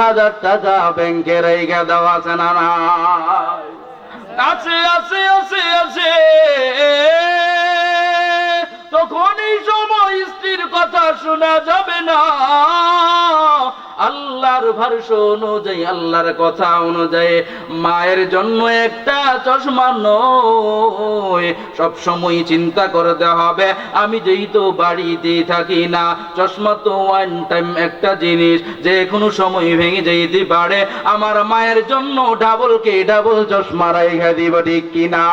হাজার টাকা ব্যাংকে রেখে দেওয়া আছে না আছে আছে আছে আছে। তখনই সময় স্ত্রীর কথা শোনা যাবে না। আল্লাহর ভারস অনুযায়ী, আল্লাহর কথা অনুযায়ী মায়ের জন্য একটা চশমা নয়। সব সময় চিন্তা করতে হবে, আমি যেহেতু বাড়িতে থাকি না, চশমা তো ওয়ান টাইম একটা জিনিস, যে কোনো সময় ভেঙে যেতে পারে। আমার মায়ের জন্য ডাবল কে ডাবল চশমা রাইখা দিব, ঠিক কিনা?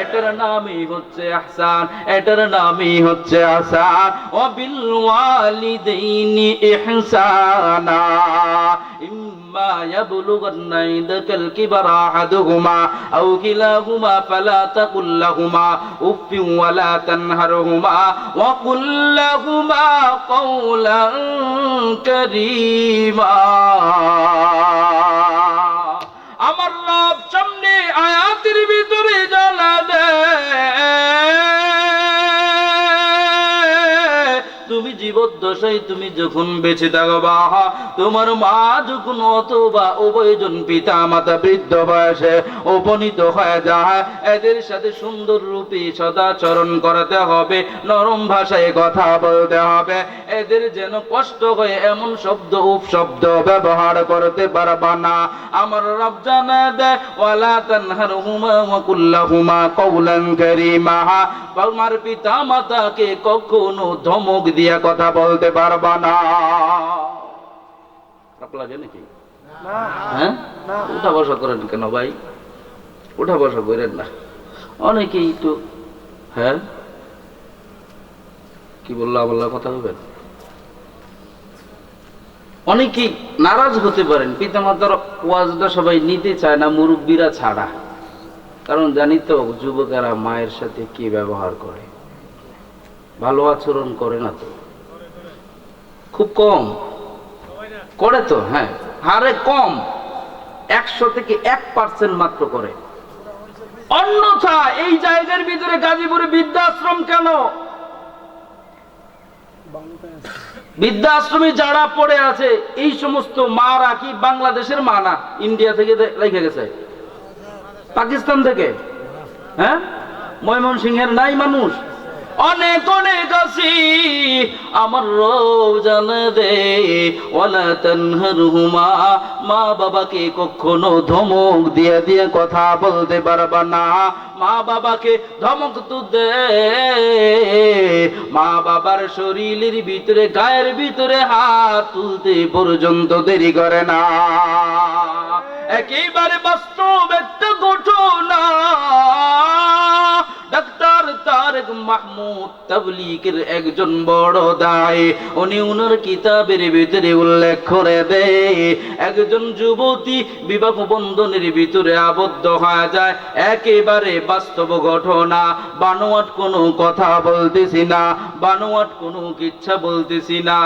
এটার নামই হচ্ছে আহসান এটার নামই হচ্ছে আহসান ও বিল ওয়ালিদাইনি ইহসানা إما يبلغن عندك الكبر أحدهما أو كلاهما فلا تقل لهما أف ولا تنهرهما وقل لهما قولا كريما জীবদ্দশায় তুমি যখন বেঁচে থাকবা তোমার মা যখন অথবা উভয়জন পিতা মাতা বৃদ্ধ বয়সে উপনীত হয়ে যায়, এদের সাথে সুন্দর রূপে সদাচরণ করতে হবে, নরম ভাষায় কথা বলতে হবে। এদের যেন কষ্ট হয় এমন শব্দ, উপশব্দ ব্যবহার করতে পারবা না। আমার রব জানা দেয় ওয়ালা তানহারহুমা ওয়া কুল্লাহুমা কওলান কারীমা। আমার পিতা মাতাকে কখনো ধমক দিয়া কথা বলতে পারবা না। খারাপ লাগে নাকি? হ্যাঁ? উঠা বসা করেন কেন ভাই? উঠা বসা করেন না। অনেকেই তো হ্যাঁ? কি বলল আবার কথা হবেন অনেকেই নারাজ হতে পারেন পিতামাতার ওয়াজটা সবাই নিতে চায় না মুরব্বীরা ছাড়া। কারণ জানি তো যুবকেরা মায়ের সাথে কি ব্যবহার করে? ভালো আচরণ করে না তো। খুব কম। করে তো হ্যাঁ। হারে কম। একশো থেকে এক পার্সেন্ট মাত্র করে। অন্যথা এই জায়গার ভিতরে গাজীপুরে বৃদ্ধাশ্রম কেন? বৃদ্ধাশ্রমে যারা পড়ে আছে, এই সমস্ত মারা কি বাংলাদেশের মা না? ইন্ডিয়া থেকে রেখে গেছে। পাকিস্তান থেকে? হ্যাঁ? ময়মনসিংহের নাই মানুষ। অনেক অনেক আছি। আমার রব জানে দে। ওয়ালা তানহারহুমা। মা বাবাকে কখনো ধমক দিয়ে দিয়ে কথা বলতে পারবা না। মা বাবাকে ধমক তো দে। মা বাবার শরীরের ভিতরে, গায়ের ভিতরে হাত তুলতে পর্যন্ত দেরি করে না। একেবারে বাস্তব একটা ঘটনা। মাহমুদ তাবলিগের একজন বড় দায় উনি উনার কিতাবের ভিতরে উল্লেখ করে দেয়, একজন যুবতী বিবাহ বন্ধনের ভিতরে আবদ্ধ হয়ে যায়, একেবারে বাস্তব ঘটনা। বানোয়াট কোনো কথা বলতেছি না, বানোয়াট কোনো কিচ্ছা বলতেছি না।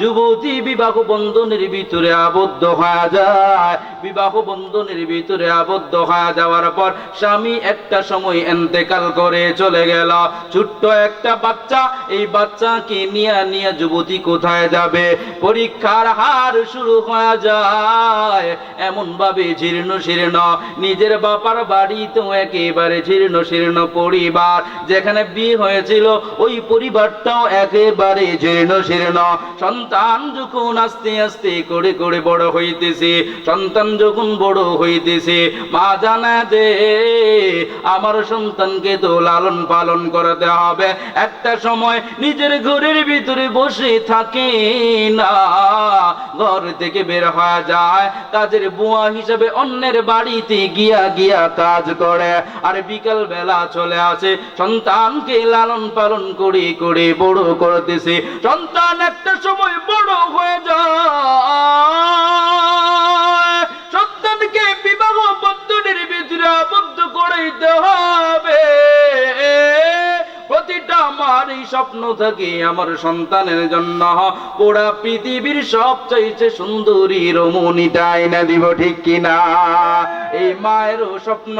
যুবতী বিবাহ বন্ধনের ভিতরে আবদ্ধ হয়ে যায়। বিবাহ বন্ধনের ভিতরে আবদ্ধ হয়ে যাওয়ার পর স্বামী একটা সময় এন্তেকাল করে চলে গেল। ছোট্ট একটা বাচ্চা, এই বাচ্চাকে নিয়ে নিয়ে যুবতী কোথায় যাবে? পরীক্ষার হার শুরু হয়ে যায়। এমন ভাবে জীর্ণ শীর্ণ, নিজের বাপার বাড়িতেও একেবারে জীর্ণ শীর্ণ পরিবার যেখানে বিয়ে হয়েছিল, ওই পরিবারটাও একেবারে জীর্ণ শীর্ণ। সন্তান যখন আস্তে আস্তে করে করে বড় হইতেছে, সন্তান যখন বড় হইতেছে, মা জানা দে আমার সন্তানকে তো লালন পালন করতে হবে। একটা সময় নিজের ঘরের ভিতরে বসে থাকে না। ঘর থেকে বের হয়ে যায়, কাজের বুয়া হিসেবে অন্যের বাড়িতে গিয়া গিয়া কাজ করে। আর বেলা চলে আসে, সন্তানকে লালন পালন করে করে বড় করতেছে। সন্তান একটা সময় বড় হয়ে যায়। সন্তানকে বিবাহ বন্ধনের ভিতরে আবদ্ধ প্রতিটা মার এই স্বপ্ন থাকে আমার সন্তানের জন্য। পুরা পৃথিবীর সবচাইতে সুন্দরী রমণীটা আইনা দিব, ঠিক কিনা? এই মায়েরও স্বপ্ন,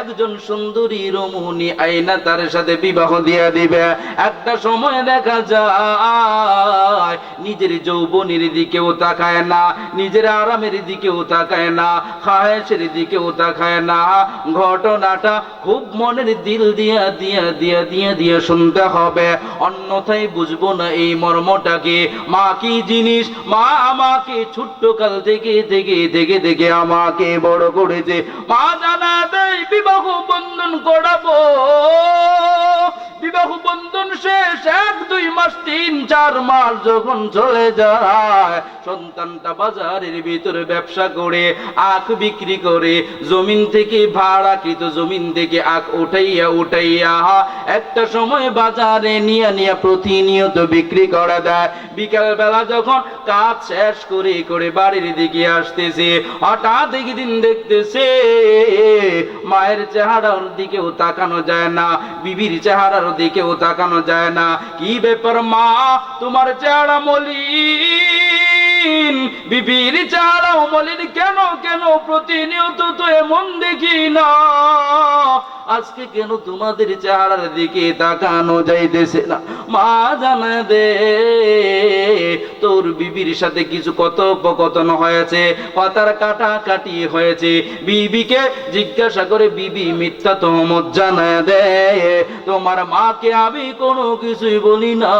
একজন সুন্দরী রমণী আইনা তার সাথে বিবাহ দিয়া দিবে। একটা সময় দেখা যায়, নিজের যৌবনের দিকেও তাকায় না, নিজের আরামের দিকেও তাকায় না, খায়েশের দিকেও তাকায় না। ঘটনাটা খুব মনের দিল দিয়া দিয়া দিয়া দিয়া দিয়া শুনতে হবে। অন্যথায় বুঝব না এই মর্মটাকে মা কি জিনিস? মা আমাকে ছোট্ট কাল থেকে থেকে থেকে থেকে আমাকে বড় করেছে। মা জানা দেয় বিবাহ বন্ধন করাবো। বিবাহ বন্ধন শেষ, এক, দুই মাস, তিন, চার মাস যখন চলে যায়, সন্তানটা বাজারের ভিতরে ব্যবসা করে, আখ বিক্রি করে, জমিন থেকে ভাড়াকৃত জমিন থেকে আখ উঠাইয়া উঠাইয়া একটা সময় বাজারে নিয়ে নিয়ে প্রতিনিয়ত বিক্রি করা দেয়। বিকাল বেলা যখন কাজ শেষ করে করে বাড়ির দিকে আসতেছে, হঠাৎ একদিন দেখতেছে, মায়ের চেহারার দিকেও তাকানো যায় না, বিবির চেহারার দিকেও তাকানো যায় না। কি ব্যাপার মা? তোমার চেহারা বিবির চেহারাও কেন কেন প্রতিনিয়ত তো এমন দেখি না। আজকে কেন তোমাদের চেহারার দিকে তাকানো যাইতেছে না? মা দে, তোর বিবির সাথে কিছু কথোপকথন হয়েছে কথার কাটাকাটি হয়েছে। বিবিকে জিজ্ঞাসা করে, বিবি, মিথ্যা তোমত জানা দে, তোমার মাকে আমি কোনো কিছুই বলি না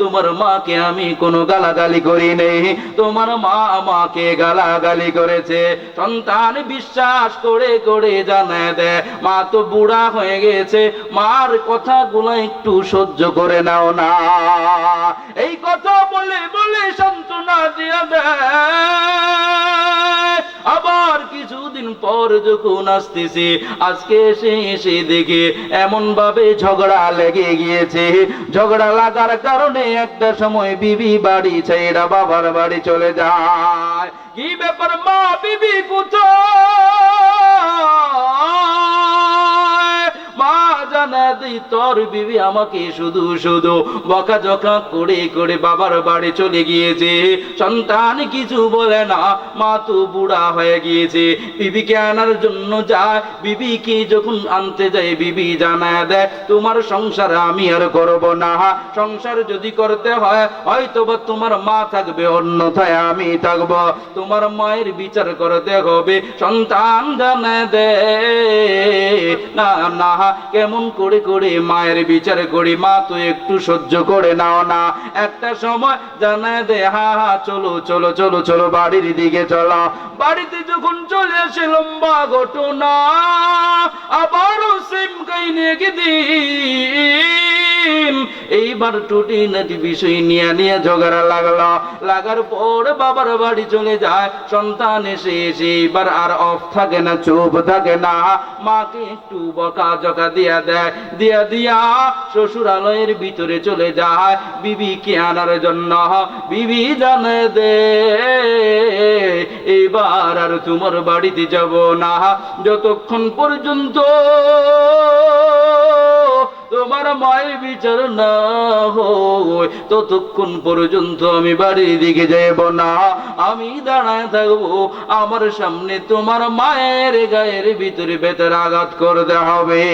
তোমার মাকে আমি কোনো গালাগালি করি নেই। তোমার মা আমাকে গালাগালি করেছে। সন্তান বিশ্বাস করে করে জানায় দেয় মা তো বুড়া হয়ে গেছে। মার কথাগুলো একটু সহ্য করে নাও না। এই কথা বলে বলে সান্ত্বনা দিয়ে দেয় পর যখন আসতেছে, আজকে এসে এসে দেখে এমন ভাবে ঝগড়া লেগে গিয়েছে। ঝগড়া লাগার কারণে একটা সময় বিবি বাড়ি ছেড়া বাবার বাড়ি চলে যায়। কি ব্যাপার মা, বিবি কোথায়? জানা তোর বিবি আমাকে শুধু শুধু বকা জকা করে করে বাবার বাড়ি চলে গিয়েছে। সন্তান কিছু বলে না, মা তো বুড়া হয়ে গিয়েছে। বিবিকে আনার জন্য যায়, বিবিকে যখন আনতে যায়, বিবি দেয়, তোমার সংসার আমি আর করব না। সংসার যদি করতে হয় হয়তো বা তোমার মা থাকবে, অন্যথায় আমি থাকব। তোমার মায়ের বিচার করতে হবে। সন্তান জানায় দে না না, কেমন করে করে মায়ের বিচার করি, মা তো একটু সহ্য করে নাও না। একটা সময় জানায় দে, হা হা, চলো চলো চলো চলো, বাড়ির দিকে চলো। বাড়িতে যখন চলে আসে লম্বা ঘটনা, আবারও সেম কাইনে দিন এইবার টুটি নাটি বিষয় নিয়ে নিয়ে ঝগড়া লাগল। লাগার পর বাবার বাড়ি চলে যায়। সন্তান এসে এসে এবার আর অফ থাকে না, চুপ থাকে না। মাকে একটু বকা জকা দিয়া দেয়। দিয়া দিয়া শ্বশুরালয়ের ভিতরে চলে যায়। বিবি বিবিকে আনার জন্য। বিবি জানে দে এবার আর তোমার বাড়িতে যাব না। যতক্ষণ পর্যন্ত তোমার মায়ের বিচার না হয়, ততক্ষণ পর্যন্ত আমি বাড়ির দিকে যাব না। আমি দাঁড়ায় থাকব, আমার সামনে তোমার মায়ের গায়ের ভিতরে বেতার আঘাত করতে হবে।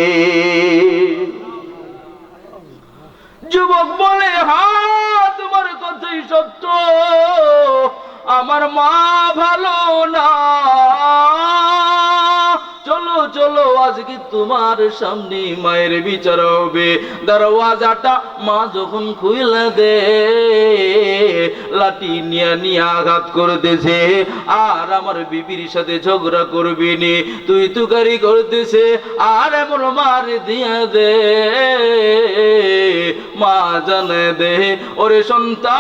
যুবক বলে, হা, তোমার কথাই সত্য। আমার মা ভালো না। চলো, আজকে তোমার সামনে মায়ের বিচার হবে। দরওয়াজাটা মা যখন খুইলা দে, লাঠি নিয়ে নিয়ে আঘাত করতেছে, আর আমার বিবির সাথে ঝগড়া করবি নি, তুই তুকারি করতেছে, আর এমন মার দিয়া দে, মা জানে দে, ওরে সন্তান,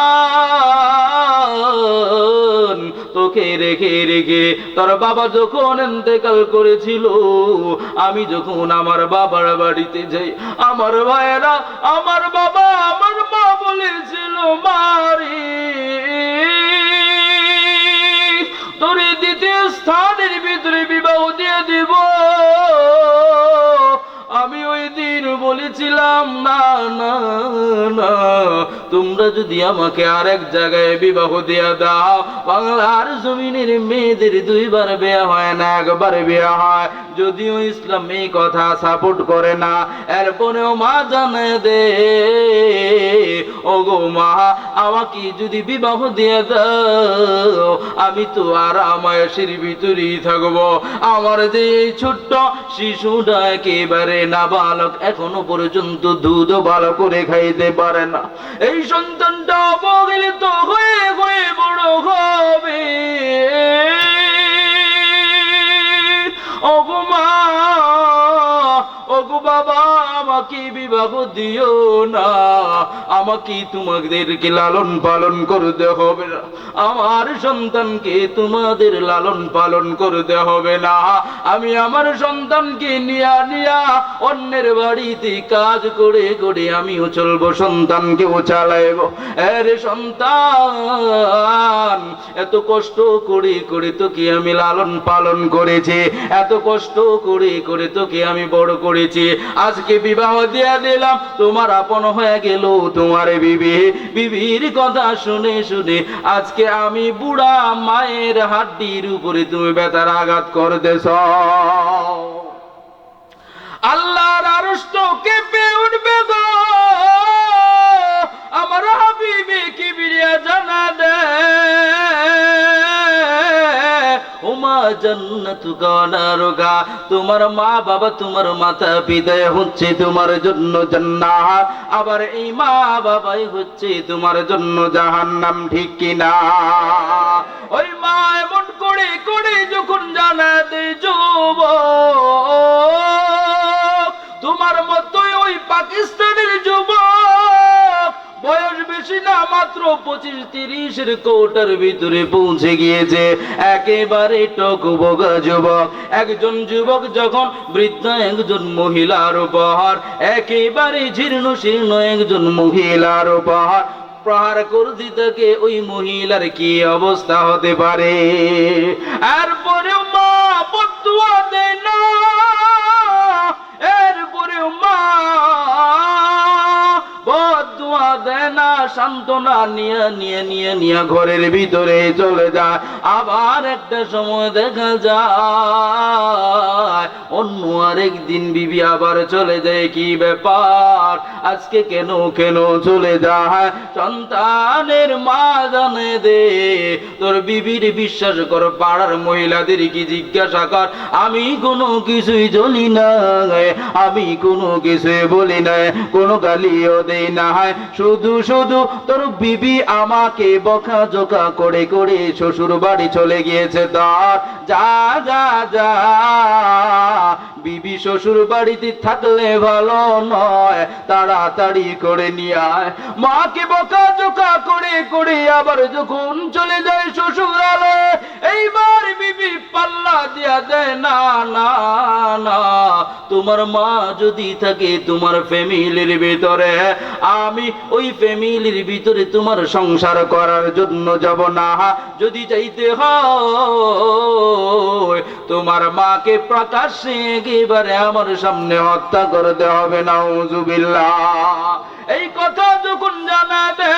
তোকে রেখে রেখে তোর বাবা যখন এতেকাল করেছিল আমি যখন আমার বাবার বাড়িতে যাই, আমার ভাইয়েরা আমার বাবা আমার মা বলেছিল, মারি, তোর দ্বিতীয় স্থানের ভিতরে বিবাহ দিয়ে দিব। আমি ওই দিন বলেছিলাম, না না না, তোমরা যদি আমাকে আরেক জায়গায় বিবাহ দিয়া দাও, বাংলার জমিনের মেয়েদের দুইবার বিয়ে হয় না, একবার বিয়ে হয়। যদিও ইসলাম এই কথা সাপোর্ট করে না, এরপরেও মা জানে দে, ওগো মা, আমাকে যদি বিবাহ দিয়ে দাও, আমি তো আর আমায় ভিতরেই থাকব। আমার যে ছোট্ট শিশুটা একেবারে নাবালক এখনও পর্যন্ত দুধ ভালো করে খাইতে পারে না। এই সন্তানটা অবহেলিত হয়ে হয়ে বড় হবে। ওগো বাবা, আমাকে বিবাহ দিও না। আমাকে তোমাদেরকে লালন পালন করতে হবে না। আমার সন্তানকে তোমাদের লালন পালন করতে হবে না। আমি আমার সন্তানকে নিয়া নিয়া অন্যের বাড়িতে কাজ করে করে আমিও চলবো, সন্তানকেও চালাইব। এর সন্তান, এত কষ্ট করে করে তোকে আমি লালন পালন করেছি, এত কষ্ট করে করে তোকে আমি বড় করেছি। আজকে বিবাহ দিয়া দিলাম, তোমার আপন হয়ে গেল, তোমার বিবি। বিবির কথা শুনে শুনে আজকে আমি বুড়া মায়ের হাড্ডির উপরে তুমি বেতার আঘাত করতেছ। আল্লাহর আরষ্ট কেঁপে উঠবে গো। আমার হাবিবে কি বিরিয়া জানা দে ওমা জান্নাতু তোমার মা বাবা তোমার মাতা পিতা হচ্ছে তোমার জন্য জান্নাত। আবার এই মা বাবাই হচ্ছে তোমার জন্য জাহান্নাম, ঠিক কিনা ওই মা এমন করে করে যখন জানা দে যুবক, তোমার মতোই ওই পাকিস্তানের যুবক বয়স বেশি না, মাত্র পঁচিশ তিরিশের কোটার ভিতরে পৌঁছে গিয়েছে। একেবারে টকবগা যুবক। একজন যুবক যখন বৃদ্ধ, একজন মহিলার উপহার। একেবারে জীর্ণ শীর্ণ একজন মহিলার উপহার। প্রহার করতে থাকে ওই মহিলার কি অবস্থা হতে পারে? এরপরেও মা বদুয়া দেয় না। এরপরেও মা সান্ত্বনা নিয়ে নিয়ে নিয়ে নিয়ে ঘরের ভিতরে চলে যায়। আবার একটা সময় দেখা যায়, অন্য আরেক দিন বিবি আবার চলে যায়। কি ব্যাপার? আজকে কেন কেন চলে যায়? সন্তানের মা জানে দে, তোর বিবির বিশ্বাস কর, পাড়ার মহিলাদের কি জিজ্ঞাসা কর। আমি কোনো কিছুই জানি না, আমি কোনো কিছুই বলি না, কোনো গালিও দেই না। শুধু শুধু তোর বিবি আমাকে বকা জোকা করে করে শ্বশুর বাড়ি চলে গিয়েছে তার। যা যা যা। বিবি শ্বশুর বাড়িতে থাকলে ভালো নয়, তাড়াতাড়ি করে নিয়ে আয়। মাকে বকা জোকা করে করে আবার যখন চলে যায় শ্বশুরালে এইবার পাল্লা দিয়া দেয়, না না না। তোমার মা যদি থাকে তোমার ফ্যামিলির ভিতরে, আমি ওই ফ্যামিলির ভিতরে তোমার সংসার করার জন্য যাব না। যদি চাইতে হয়, তোমার মাকে প্রকাশ্যে একেবারে আমার সামনে হত্যা করতে হবে না এই কথা যখন জানা দে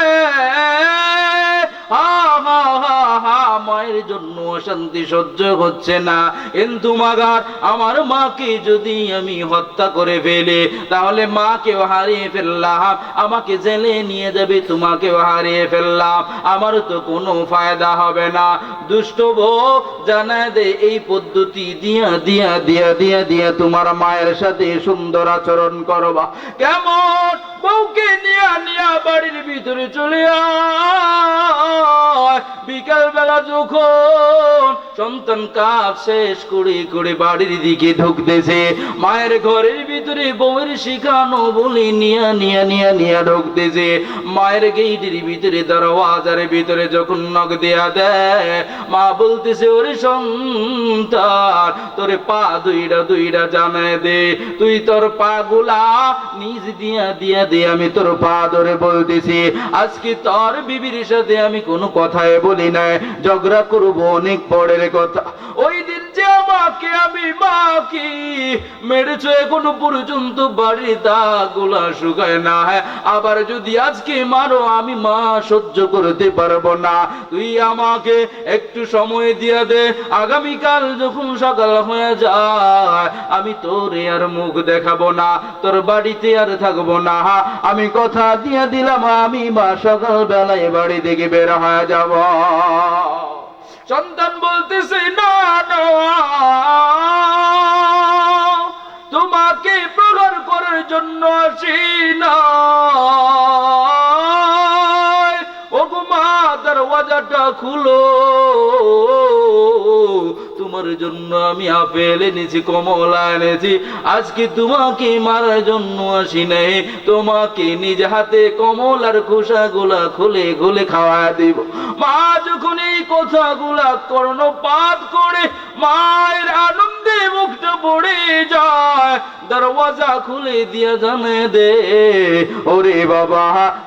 মায়ের জন্য অশান্তি সহ্য হচ্ছে না। কিন্তু মাগার, আমার মাকে যদি আমি হত্যা করে ফেলে, তাহলে মাকেও হারিয়ে ফেললাম। আমাকে জেলে নিয়ে যাবে, তোমাকেও হারিয়ে ফেললাম। আমার তো কোনো ফায়দা হবে না। দুষ্ট বউ জানা দে, এই পদ্ধতি দিয়া দিয়া দিয়া দিয়া দিয়া তোমার মায়ের সাথে সুন্দর আচরণ করবা। কেমন? বউকে নিয়া নিয়া বাড়ির ভিতরে চলে বিকাল বেলা যখন সন্তান কাজ শেষ করে করে বাড়ির দিকে ঢুকতেছে, মায়ের ঘরের ভিতরে বউয়ের শিখানো নিয়া নিয়া নিয়া নিয়া ঢুকতেছে। মায়ের গেইটের ভিতরে দরওয়াজার ভিতরে যখন নখ দেয়া দেয়, মা বলতেছে, ওরে সন্তান, তোরে পা দুইটা দুইটা জানায় দে, তুই তোর পা গুলা নিজ দিয়া দিয়া দে, আমি তোর পা ধরে বলতেছি। আজকে তোর বিবির সাথে আমি কোনো কথাই বলি নাই। ঝগড়া করব অনেক পরের কথা। ওই দিন যে তোমাকে আমি মাকে। মেরেছো এখনও পর্যন্ত বাড়ির দাগুলা শুকায় না। আবার যদি আজকে মারো, আমি মা সহ্য করতে পারব না। তুই আমাকে একটু সময় দিয়ে দে। আগামীকাল যখন সকাল হয়ে যায়, আমি তোরে আর মুখ দেখাবো না, তোর বাড়িতে আর থাকব না। আমি কথা দিয়ে দিলাম, আমি মা সকাল বেলায় বাড়ি থেকে বের হয়ে যাব। সন্তান বলতেছে জন্য আসি দরওয়াজাটা খুলো। তোমার জন্য আমি আপেল এনেছি, কমলা এনেছি। আজকে তোমাকে মারার জন্য আসি নাই। তোমাকে নিজ হাতে কমলার খোসাগুলা খুলে খুলে খাওয়া দিব। মা, যখন এই কথাগুলা কর্ণপাত করে মায়ের দরওয়াজা খুলে দিয়া জানে দে। ওরে বাবা,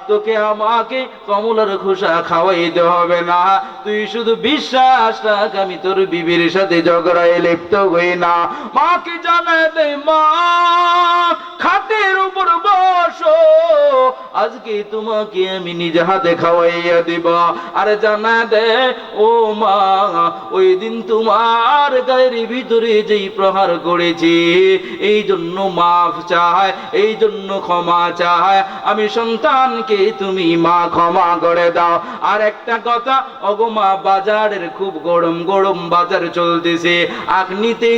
তোকে আমাকে কমলার খোসা খাওয়াইতে হবে না। তুই শুধু বিশ্বাস রাখ, আমি তোর বিবির সাথে ঝগড়ায় লিপ্ত হই না। মাকে জানায় দে, মা, খাটের উপর বসো। আজকে তোমাকে আমি নিজ হাতে খাওয়াইয়া দিব। আরে জানা দে, ও মা, ওই দিন তোমার গায়ের ভিতরে যেই প্রহার করেছি এই জন্য মাফ চায় এই জন্য ক্ষমা চায়। আমি সন্তানকে তুমি মা ক্ষমা করে দাও। আর একটা কথা অগো মা, বাজারের খুব গরম গরম বাজার চলতেছে। আখ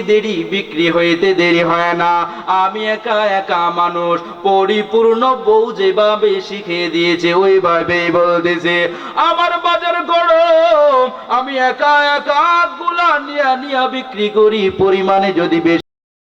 দেরি, বিক্রি হইতে দেরি হয় না। আমি একা একা মানুষ, পরিপূর্ণ বউ যেভাবে শিখিয়ে দিয়েছে, ওইভাবেই বলতেছে, আমার বাজার গরম, আমি একা একা গুলা নিয়া নিয়া বিক্রি করি, পরিমাণে যদি বেশি